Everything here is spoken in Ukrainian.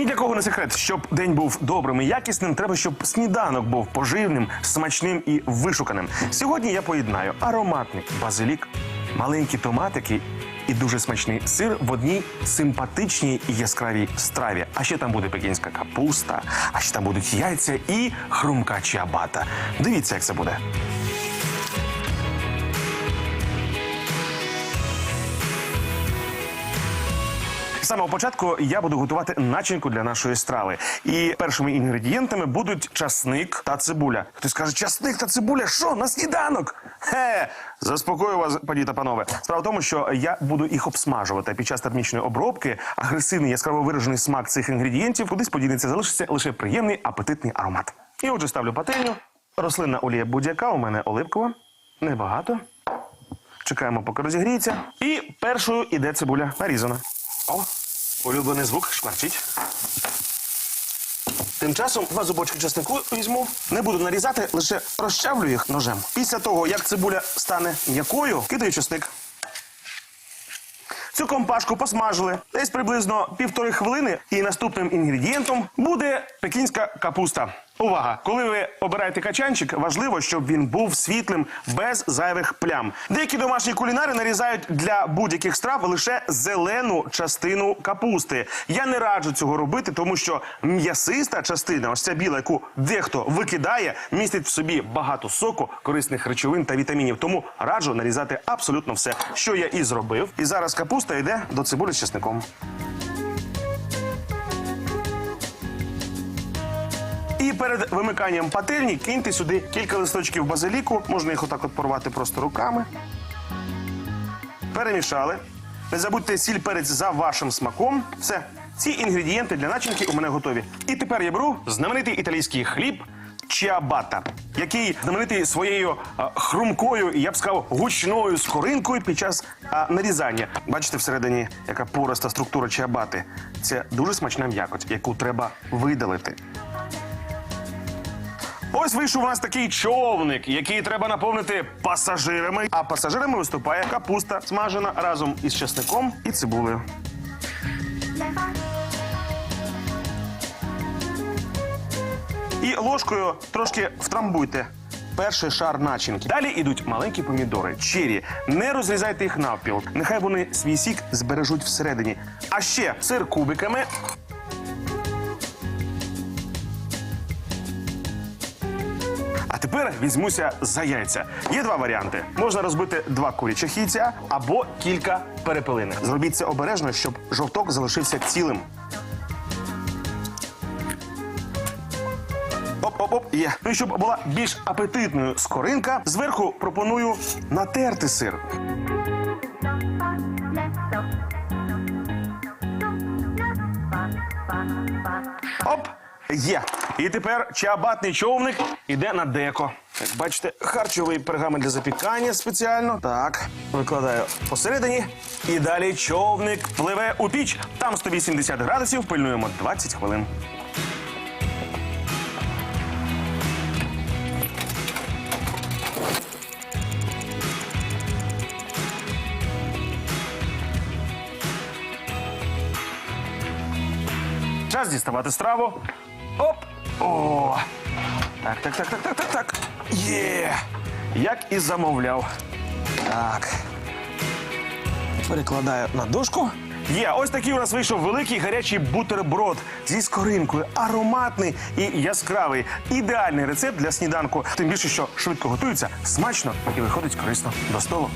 Ні для кого не секрет, щоб день був добрим і якісним, треба, щоб сніданок був поживним, смачним і вишуканим. Сьогодні я поєднаю ароматний базилік, маленькі томатики і дуже смачний сир в одній симпатичній і яскравій страві. А ще там буде пекінська капуста, а ще там будуть яйця і хрумка чиабата. Дивіться, як це буде. Самого початку я буду готувати начинку для нашої страви. І першими інгредієнтами будуть часник та цибуля. Хтось каже, часник та цибуля, що на сніданок? Хе, заспокою вас, пані та панове. Справа в тому, що я буду їх обсмажувати під час термічної обробки. Агресивний яскраво виражений смак цих інгредієнтів кудись подінеться, залишиться лише приємний апетитний аромат. І отже, ставлю пательню. Рослинна олія будь-яка у мене оливкова, небагато. Чекаємо, поки розігріється. І першою іде цибуля нарізана. О, улюблений звук шкварчить. Тим часом два зубочки чеснику візьму. Не буду нарізати, лише розчавлю їх ножем. Після того, як цибуля стане м'якою, кидаю чесник. Цю компашку посмажили десь приблизно півтори хвилини. І наступним інгредієнтом буде пекінська капуста. Увага! Коли ви обираєте качанчик, важливо, щоб він був світлим, без зайвих плям. Деякі домашні кулінари нарізають для будь-яких страв лише зелену частину капусти. Я не раджу цього робити, тому що м'ясиста частина, ось ця біла, яку дехто викидає, містить в собі багато соку, корисних речовин та вітамінів. Тому раджу нарізати абсолютно все, що я і зробив. І зараз капуста йде до цибулі з чесником. І перед вимиканням пательні киньте сюди кілька листочків базиліку. Можна їх отак от порвати просто руками. Перемішали. Не забудьте сіль перець за вашим смаком. Все. Ці інгредієнти для начинки у мене готові. І тепер я беру знаменитий італійський хліб чиабата, який знаменитий своєю а, хрумкою я б сказав гучною скоринкою під час а, нарізання. Бачите всередині, яка пороста структура чиабати. Це дуже смачна м'якоть, яку треба видалити. Ось вийшов у нас такий човник, який треба наповнити пасажирами. А пасажирами виступає капуста, смажена разом із чесником і цибулею. І ложкою трошки втрамбуйте. Перший шар начинки. Далі йдуть маленькі помідори, чері. Не розрізайте їх навпіл. Нехай вони свій сік збережуть всередині. А ще сир кубиками. Тепер візьмуся за яйця. Є два варіанти: можна розбити два курячих яйця або кілька перепелиних. Зробіть це обережно, щоб жовток залишився цілим. Оп-оп-оп, є. Ну і щоб була більш апетитною скоринка, зверху пропоную натерти сир. Оп! Є. І тепер чабатний човник іде на деко. Як бачите, харчовий пергамент для запікання спеціально. Так, викладаю посередині. І далі човник пливе у піч. Там 180 градусів, пильнуємо 20 хвилин. Час діставати страву. Оп! О! Так, так, так, так, так, так, так. Є! Як і замовляв. Так. Перекладаю на дошку. Є, ось такий у нас вийшов великий гарячий бутерброд зі скоринкою, ароматний і яскравий. Ідеальний рецепт для сніданку. Тим більше, що швидко готується, смачно і виходить корисно до столу.